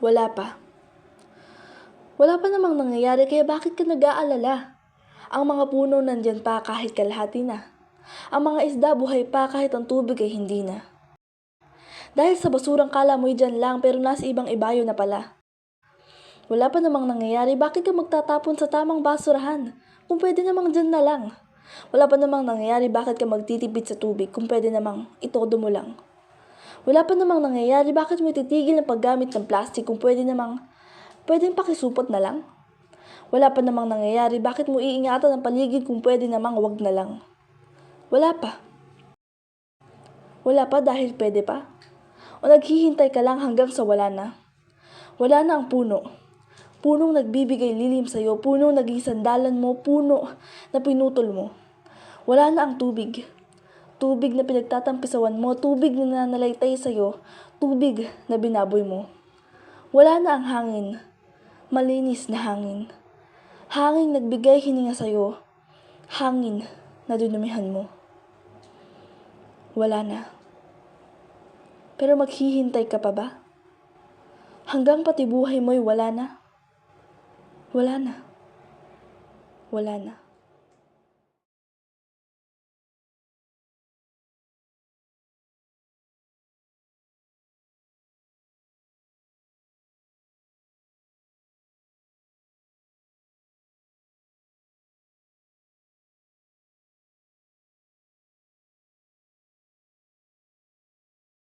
Wala pa. Wala pa namang nangyayari kaya bakit ka nag-aalala? Ang mga puno nandyan pa kahit kalahati na. Ang mga isda buhay pa kahit ang tubig ay hindi na. Dahil sa basurang kala mo'y dyan lang pero nasa ibang ibayo na pala. Wala pa namang nangyayari, bakit ka magtatapon sa tamang basurahan? Kung pwede namang dyan na lang. Wala pa namang nangyayari, bakit ka magtitipid sa tubig? Kung pwede namang itodo mo lang. Wala pa namang nangyayari, bakit mo titigil ang paggamit ng plastic kung pwede namang, pwedeng pakisupot na lang? Wala pa namang nangyayari, bakit mo iingatan ang paligid kung pwede namang wag na lang? Wala pa. Wala pa dahil pwede pa? O naghihintay ka lang hanggang sa wala na? Wala na ang puno. Punong nagbibigay lilim sa'yo, punong naging sandalan mo, puno na pinutol mo. Wala na ang tubig. Tubig na pinagtatampisawan mo, tubig na nananalaytay sa'yo, tubig na binaboy mo. Wala na ang hangin. Malinis na hangin. Hangin nagbigay hininga sa'yo. Hangin na dinumihan mo. Wala na. Pero maghihintay ka pa ba? Hanggang pati buhay mo'y wala na? Wala na. Wala na.